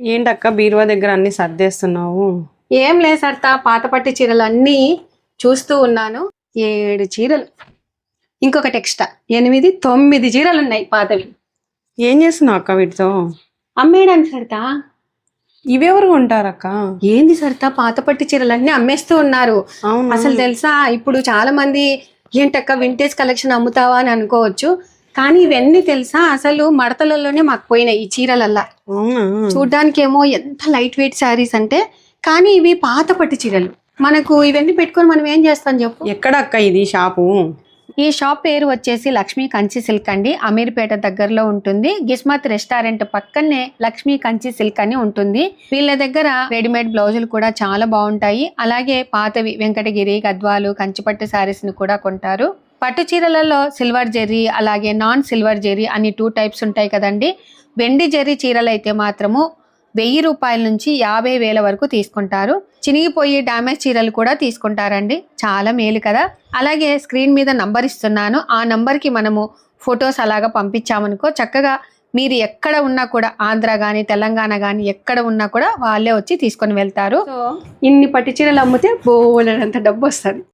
ఏంటక్క బీరువా దగ్గర అన్ని సర్దేస్తున్నావు? ఏం లేదు సర్తా పాత పట్టు చీరలు అన్నీ చూస్తూ ఉన్నాను. ఏడు చీరలు. ఇంకొకటి ఎక్స్ట్రా ఎనిమిది తొమ్మిది చీరలు ఉన్నాయి పాతవి. ఏం చేస్తున్నావు అక్క వీటితో? అమ్మేయడానికి సరితా. ఇవెవరు కొంటారక్క? ఏంది సరితా పాత పట్టు చీరలు అన్నీ అమ్మేస్తూ ఉన్నారు. అసలు తెలుసా ఇప్పుడు చాలా మంది ఏంటక్క వింటేజ్ కలెక్షన్ అమ్ముతావా అని అనుకోవచ్చు. కానీ ఇవన్నీ తెలుసా? అసలు మడతలలోనే మాకు పోయినాయి ఈ చీరలల్లా. చూడ్డానికి ఏమో ఎంత లైట్ వెయిట్ శారీస్ అంటే కానీ ఇవి పాత పట్టు చీరలు. మనకు ఇవన్నీ పెట్టుకొని మనం ఏం చేస్తాం చెప్పు? ఎక్కడ అక్క ఇది షాపు? ఈ షాప్ పేరు వచ్చేసి లక్ష్మీ కంచి సిల్క్ అండి. అమీర్పేట దగ్గరలో ఉంటుంది. గిస్మత్ రెస్టారెంట్ పక్కనే లక్ష్మీ కంచి సిల్క్ అని ఉంటుంది. వీళ్ళ దగ్గర రెడీమేడ్ బ్లౌజులు కూడా చాలా బాగుంటాయి. అలాగే పాతవి వెంకటగిరి గద్వాలు కంచిపట్టు శారీస్ని కూడా కొంటారు. పట్టు చీరలలో సిల్వర్ జెర్రీ అలాగే నాన్ సిల్వర్ జెర్రీ అని టూ టైప్స్ ఉంటాయి కదండి. వెండి జెర్రీ చీరలు అయితే మాత్రము వెయ్యి రూపాయల నుంచి యాభై వేల వరకు తీసుకుంటారు. చినిగిపోయి డ్యామేజ్ చీరలు కూడా తీసుకుంటారండి. చాలా మేలు కదా. అలాగే స్క్రీన్ మీద నంబర్ ఇస్తున్నాను. ఆ నంబర్కి మనము ఫొటోస్ అలాగా పంపించామనుకో చక్కగా మీరు ఎక్కడ ఉన్నా కూడా ఆంధ్ర కానీ తెలంగాణ కానీ ఎక్కడ ఉన్నా కూడా వాళ్ళే వచ్చి తీసుకొని వెళ్తారు. ఇన్ని పట్టు చీరలు అమ్మితే బోలెడంత డబ్బు వస్తుంది.